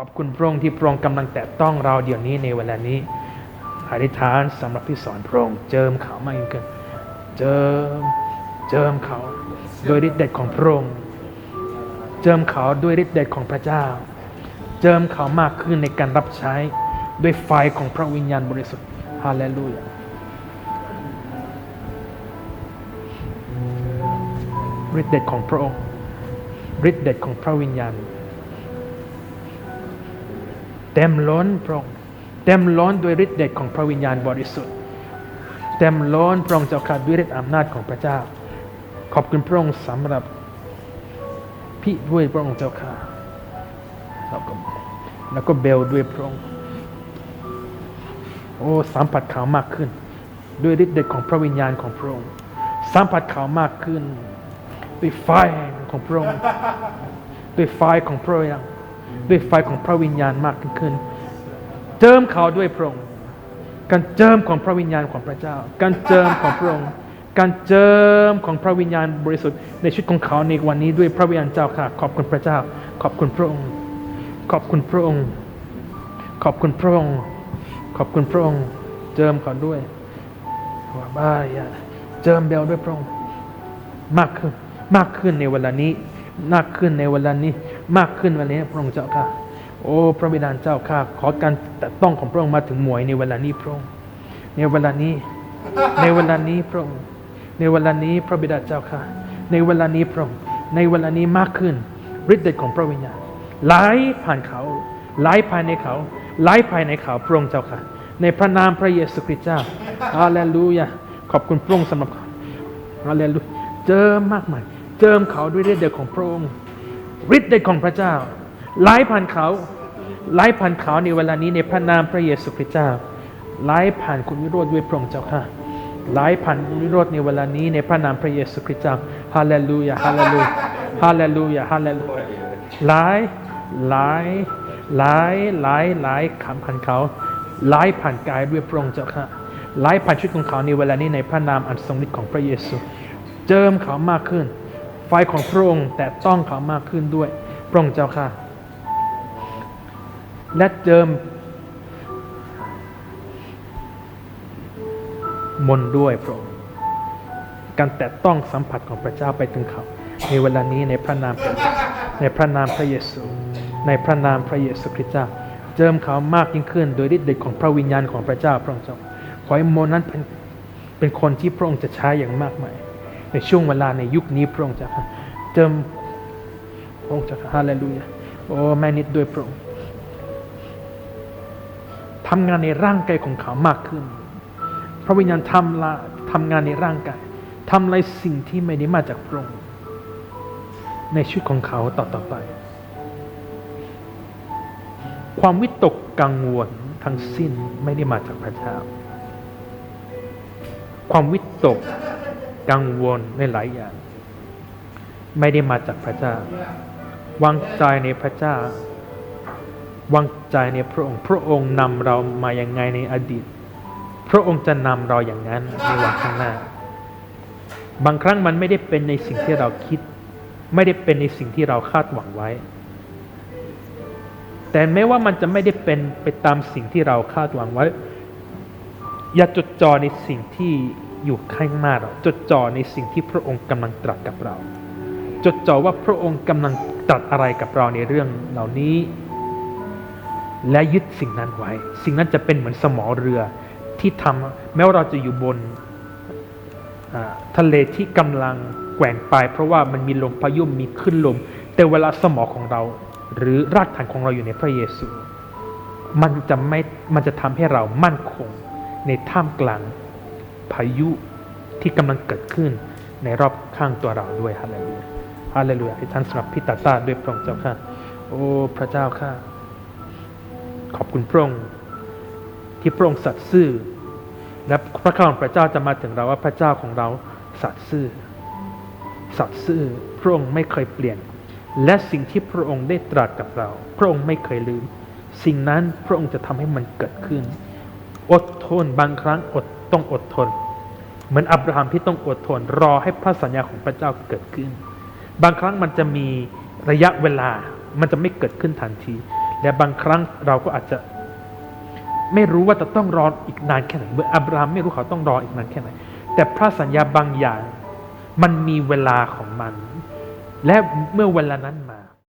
อบคุณพระองค์ที่พระองค์กำลังแตะต้องเราเดี๋ยวนี้ในเวลานี้อธิษฐานสำหรับที่สอนพระองค์เจิมเขามากยิ่งขึ้นเจิมเจิมเขาโดยฤทธิ์เดชของพระองค์เจิมเขาด้วยฤทธิ์เดชของพระเจ้า เจิมเขามากขึ้นในการรับใช้ด้วยไฟของพระวิญญาณบริสุทธิ์ฮาเลลูยาฤทธิ์เดชของพระองค์ฤทธิ์เดชของพระวิญญาณ เต็มล้นพระองค์เต็มล้นด้วยฤทธิ์เดชของพระวิญญาณบริสุทธิ์ เต็มล้นพระองค์เจ้าข้าด้วยฤทธิ์อำนาจของพระเจ้า ขอบคุณพระองค์สำหรับพี่ด้วยพระองค์เจ้าข้าแล้วก็แล้วก็เบลด้วยพระองค์โอ้สัมผัสเขามากขึ้น ด้วยฤทธิ์เดชของพระวิญญาณของพระองค์สัมผัสเขามากขึ้นด้วยไฟของพระองค์ด้วยไฟของพระองค์ ด้วยไฟของพระวิญญาณมากขึ้น เจิมเขาด้วยพระองค์ การเจิมของพระวิญญาณของพระเจ้า การเจิมของพระองค์ การเจิมของพระวิญญาณบริสุทธิ์ในชีวิตของเขาในวันนี้ด้วยพระวิญญาณเจ้าค่ะ ขอบคุณพระเจ้า ขอบคุณพระองค์ ขอบคุณพระองค์ ขอบคุณพระองค์ ขอบคุณพระองค์ เจิมเขาด้วยว่าบ้ายาเจิมเบลด้วยพระองค์มากขึ้นมากขึ้นในเวลานี้มากขึ้นในเวลานี้ มากขึ้นวันนี้พระองค์เจ้าค่ะ โอ้พระบิดาเจ้าข้าขอการแต่ต้องของพระองค์มาถึงหมวยในเวลานี้พระองค์ในเวลานี้ ในเวลานี้พระองค์ในเวลานี้พระบิดาเจ้าข้าในเวลานี้พระองค์ในเวลานี้มากขึ้นฤทธิ์เดชของพระวิญญาณไหลผ่านเขาไหลภายในเขาไหลภายในเขาพระองค์เจ้าค่ะ ในพระนามพระเยซูคริสต์เจ้าฮาเลลูยาขอบคุณพระองค์สำหรับฮาเลลูยาเจิมมากมายเจิมเขาด้วยฤทธิ์เดชของพระองค์ ฤทธิ์เดชของพระเจ้าไล่ผ่านเขาไล่ผ่านเขาในเวลานี้ในพระนามพระเยซูคริสต์เจ้าไล่ผ่านคุณวิโรธด้วยพระองค์เจ้าค่ะไล่ผ่านคุณวิโรธในเวลานี้ในพระนามพระเยซูคริสต์เจ้าฮาเลลูยาฮาเลลูยาฮาเลลูยาฮาเลลูยาไล่ไล่ไล่ไล่ไล่ขำผ่านเขาไล่ผ่านกายด้วยพระองค์เจ้าค่ะไล่ผ่านชีวิตของเขาในเวลานี้ในพระนามอันทรงฤทธิ์ของพระเยซู เจิมเขามากขึ้น ไฟของพระองค์แต่ต้องเขามากขึ้นด้วย พระองค์เจ้าค่ะ และเจิมมนด้วยพระองค์การแตะต้องสัมผัสของพระเจ้าไปถึงเขาในเวลานี้ในพระนามในพระนามพระเยซู ในพระนามพระเยซูคริสต์เจ้า เจิมเขามากยิ่งขึ้น โดยฤทธิ์เดชของพระวิญญาณของพระเจ้าพระองค์เจ้าขอให้มนนั้นเป็นเป็นคนที่พระองค์จะใช้อย่างมากมาย ในช่วงเวลาในยุคนี้พระองค์เจ้าค่ะเจิมพระองค์เจ้าค่ะฮาเลลูยาโอ้แม่นิดด้วยพระองค์ทำงานในร่างกายของเขามากขึ้น พระวิญญาณทำละทำงานในร่างกายทำอะไรสิ่งที่ไม่ได้มาจากพระองค์ในชีวิตของเขาต่อต่อไป ความวิตกกังวลทั้งสิ้นไม่ได้มาจากพระเจ้า ความวิตก กังวลในหลายอย่าง ไม่ได้มาจากพระเจ้าวางใจในพระเจ้าวางใจในพระองค์ พระองค์นำเรามาอย่างไงในอดีต พระองค์จะนำเราอย่างนั้นในวันข้างหน้า บางครั้งมันไม่ได้เป็นในสิ่งที่เราคิด ไม่ได้เป็นในสิ่งที่เราคาดหวังไว้ แต่แม้ว่ามันจะไม่ได้เป็นไปตามสิ่งที่เราคาดหวังไว้ อย่าจดจ่อในสิ่งที่ อยู่ข้างหน้าเราจดจ่อในสิ่งที่พระองค์กำลังตรัสกับเรา จดจ่อว่าพระองค์กำลังตรัสอะไรกับเราในเรื่องเหล่านี้ และยึดสิ่งนั้นไว้ สิ่งนั้นจะเป็นเหมือนสมอเรือที่ทำแม้ว่าเราจะอยู่บนทะเลที่กำลังแกว่งไป เพราะว่ามันมีลมพายุมีขึ้นลม แต่เวลาสมอของเรา หรือรากฐานของเราอยู่ในพระเยซู มันจะไม่มันจะทำให้เรามั่นคงในท่ามกลาง พายุที่กำลังเกิดขึ้นในรอบข้างตัวเราด้วยฮาเลลูยาฮาเลลูยาให้ท่านสำหรับพี่ตาตาด้วยพระองค์เจ้าค่ะ โอ้พระเจ้าค่ะ ขอบคุณพระองค์ที่พระองค์สัตย์ซื่อ และพระคำของพระเจ้าจะมาถึงเราว่าพระเจ้าของเราสัตย์ซื่อ สัตย์ซื่อพระองค์ไม่เคยเปลี่ยน และสิ่งที่พระองค์ได้ตรัสกับเรา พระองค์ไม่เคยลืม สิ่งนั้นพระองค์จะทำให้มันเกิดขึ้น อดทนบางครั้งอดต้องอดทน เหมือนอับราฮัมที่ต้องอดทน รอให้พระสัญญาของพระเจ้าเกิดขึ้น บางครั้งมันจะมีระยะเวลามันจะไม่เกิดขึ้นทันที และบางครั้งเราก็อาจจะไม่รู้ว่าจะต้องรออีกนานแค่ไหนเมื่ออับราฮัมไม่รู้เขาต้องรออีกนานแค่ไหน แต่พระสัญญาบางอย่างมันมีเวลาของมัน และเมื่อเวลานั้นม